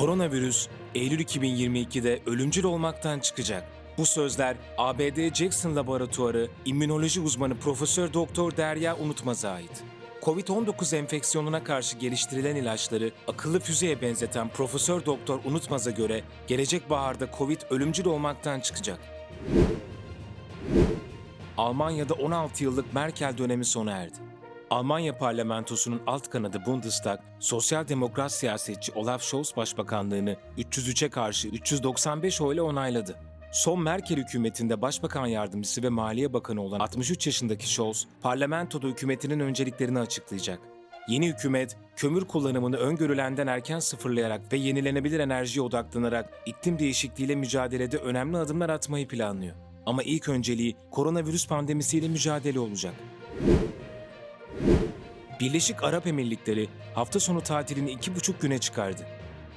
Koronavirüs Eylül 2022'de ölümcül olmaktan çıkacak. Bu sözler ABD Jackson Laboratuvarı İmmünoloji uzmanı Profesör Doktor Derya Unutmaz'a ait. Covid-19 enfeksiyonuna karşı geliştirilen ilaçları akıllı füzeye benzeten Profesör Doktor Unutmaz'a göre gelecek baharda Covid ölümcül olmaktan çıkacak. Almanya'da 16 yıllık Merkel dönemi sona erdi. Almanya parlamentosunun alt kanadı Bundestag, sosyal demokrat siyasetçi Olaf Scholz başbakanlığını 303'e karşı 395 oyla onayladı. Son Merkel hükümetinde başbakan yardımcısı ve maliye bakanı olan 63 yaşındaki Scholz, parlamentoda hükümetinin önceliklerini açıklayacak. Yeni hükümet, kömür kullanımını öngörülenden erken sıfırlayarak ve yenilenebilir enerjiye odaklanarak iklim değişikliğiyle mücadelede önemli adımlar atmayı planlıyor. Ama ilk önceliği koronavirüs pandemisiyle mücadele olacak. Birleşik Arap Emirlikleri hafta sonu tatilini iki buçuk güne çıkardı.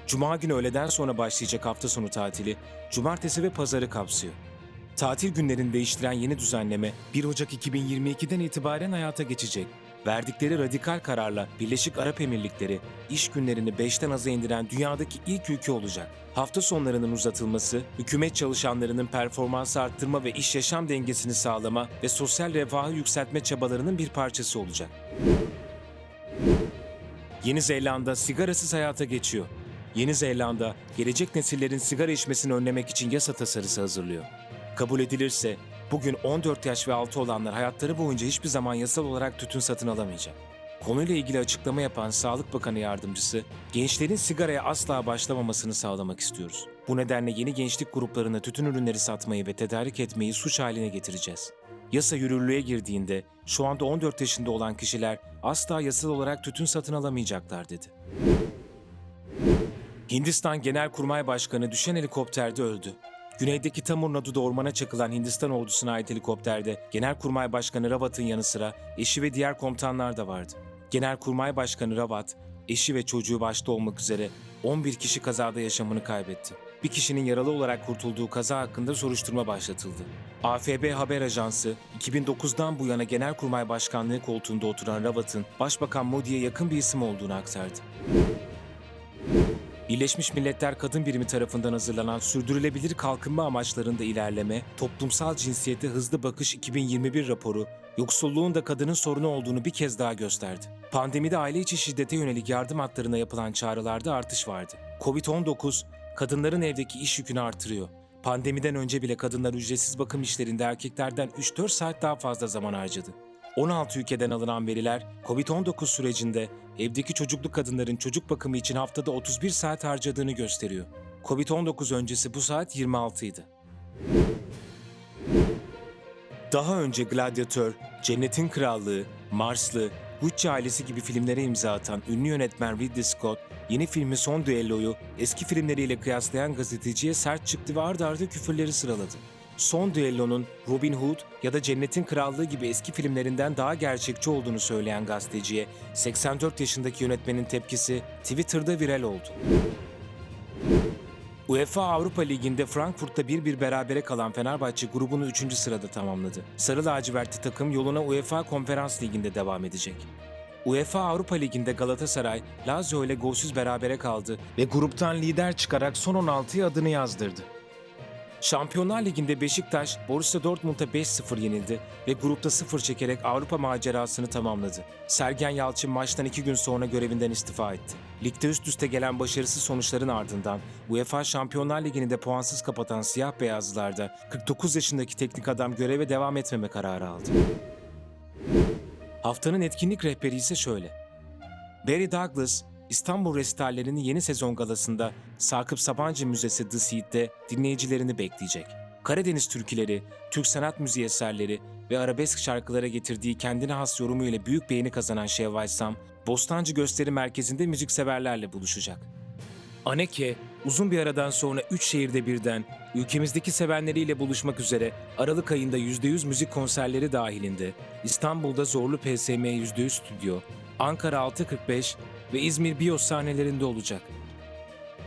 Cuma günü öğleden sonra başlayacak hafta sonu tatili, cumartesi ve pazarı kapsıyor. Tatil günlerini değiştiren yeni düzenleme 1 Ocak 2022'den itibaren hayata geçecek. Verdikleri radikal kararla Birleşik Arap Emirlikleri iş günlerini 5'ten aza indiren dünyadaki ilk ülke olacak. Hafta sonlarının uzatılması, hükümet çalışanlarının performansı arttırma ve iş yaşam dengesini sağlama ve sosyal refahı yükseltme çabalarının bir parçası olacak. Yeni Zelanda sigarasız hayata geçiyor. Yeni Zelanda, gelecek nesillerin sigara içmesini önlemek için yasa tasarısı hazırlıyor. Kabul edilirse, bugün 14 yaş ve altı olanlar hayatları boyunca hiçbir zaman yasal olarak tütün satın alamayacak. Konuyla ilgili açıklama yapan Sağlık Bakanı Yardımcısı, gençlerin sigaraya asla başlamamasını sağlamak istiyoruz. Bu nedenle yeni gençlik gruplarına tütün ürünleri satmayı ve tedarik etmeyi suç haline getireceğiz. Yasa yürürlüğe girdiğinde şu anda 14 yaşında olan kişiler asla yasal olarak tütün satın alamayacaklar dedi. Hindistan Genelkurmay Başkanı düşen helikopterde öldü. Güneydeki Tamur Nadu'da ormana çakılan Hindistan ordusuna ait helikopterde Genelkurmay Başkanı Rawat'ın yanı sıra eşi ve diğer komutanlar da vardı. Genelkurmay Başkanı Rawat, eşi ve çocuğu başta olmak üzere 11 kişi kazada yaşamını kaybetti. Bir kişinin yaralı olarak kurtulduğu kaza hakkında soruşturma başlatıldı. AFP Haber Ajansı, 2009'dan bu yana Genelkurmay Başkanlığı koltuğunda oturan Rawat'ın Başbakan Modi'ye yakın bir isim olduğunu aktardı. Birleşmiş Milletler Kadın Birimi tarafından hazırlanan Sürdürülebilir Kalkınma Amaçlarında İlerleme, Toplumsal Cinsiyete Hızlı Bakış 2021 raporu, yoksulluğun da kadının sorunu olduğunu bir kez daha gösterdi. Pandemide aile içi şiddete yönelik yardım hatlarına yapılan çağrılarda artış vardı. Covid-19, kadınların evdeki iş yükünü artırıyor. Pandemiden önce bile kadınlar ücretsiz bakım işlerinde erkeklerden 3-4 saat daha fazla zaman harcadı. 16 ülkeden alınan veriler COVID-19 sürecinde evdeki çocuklu kadınların çocuk bakımı için haftada 31 saat harcadığını gösteriyor. COVID-19 öncesi bu saat 26 idi. Daha önce Gladiator, Cennetin Krallığı, Marslı, Gucci ailesi gibi filmlere imza atan ünlü yönetmen Ridley Scott, yeni filmi Son Düello'yu eski filmleriyle kıyaslayan gazeteciye sert çıktı ve ard arda küfürleri sıraladı. Son Düello'nun Robin Hood ya da Cennetin Krallığı gibi eski filmlerinden daha gerçekçi olduğunu söyleyen gazeteciye 84 yaşındaki yönetmenin tepkisi Twitter'da viral oldu. UEFA Avrupa Ligi'nde Frankfurt'ta 1-1 berabere kalan Fenerbahçe grubunu 3. sırada tamamladı. Sarı lacivertli takım yoluna UEFA Konferans Ligi'nde devam edecek. UEFA Avrupa Ligi'nde Galatasaray, Lazio ile golsüz berabere kaldı ve gruptan lider çıkarak son 16'ya adını yazdırdı. Şampiyonlar Ligi'nde Beşiktaş, Borussia Dortmund'a 5-0 yenildi ve grupta 0 çekerek Avrupa macerasını tamamladı. Sergen Yalçın maçtan 2 gün sonra görevinden istifa etti. Ligde üst üste gelen başarısız sonuçların ardından UEFA Şampiyonlar Ligi'ni de puansız kapatan siyah beyazlılarda 49 yaşındaki teknik adam göreve devam etmeme kararı aldı. Haftanın etkinlik rehberi ise şöyle. Barry Douglas, İstanbul Resitallerinin yeni sezon galasında Sakıp Sabancı Müzesi The Seed'de dinleyicilerini bekleyecek. Karadeniz türküleri, Türk sanat müziği eserleri ve arabesk şarkılara getirdiği kendine has yorumuyla büyük beğeni kazanan Şevval Sam, Bostancı Gösteri Merkezi'nde müzikseverlerle buluşacak. Aneke, uzun bir aradan sonra 3 şehirde birden ülkemizdeki sevenleriyle buluşmak üzere Aralık ayında %100 müzik konserleri dahilinde İstanbul'da Zorlu PSM %100 stüdyo, Ankara 645 ve İzmir Biyos sahnelerinde olacak.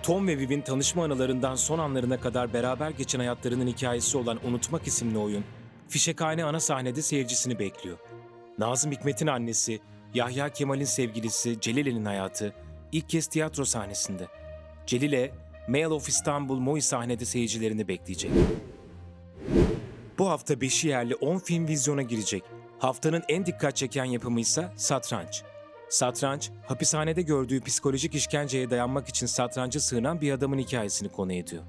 Tom ve Viv'in tanışma anılarından son anlarına kadar beraber geçen hayatlarının hikayesi olan Unutmak isimli oyun, Fişekhane ana sahnede seyircisini bekliyor. Nazım Hikmet'in annesi, Yahya Kemal'in sevgilisi Celile'nin hayatı ilk kez tiyatro sahnesinde. Celile, Mail of İstanbul Moi sahnede seyircilerini bekleyecek. Bu hafta 5 yerli 10 film vizyona girecek. Haftanın en dikkat çeken yapımı ise Satranç. Satranç, hapishanede gördüğü psikolojik işkenceye dayanmak için satranca sığınan bir adamın hikayesini konu ediyor.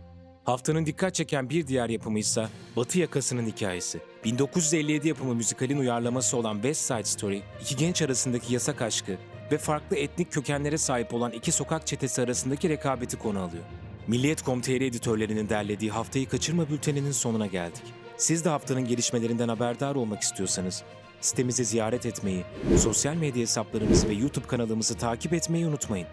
Haftanın dikkat çeken bir diğer yapımı ise Batı Yakası'nın hikayesi. 1957 yapımı müzikalin uyarlaması olan West Side Story, iki genç arasındaki yasak aşkı ve farklı etnik kökenlere sahip olan iki sokak çetesi arasındaki rekabeti konu alıyor. Milliyet.com.tr editörlerinin derlediği Haftayı Kaçırma bülteninin sonuna geldik. Siz de haftanın gelişmelerinden haberdar olmak istiyorsanız sitemizi ziyaret etmeyi, sosyal medya hesaplarımızı ve YouTube kanalımızı takip etmeyi unutmayın.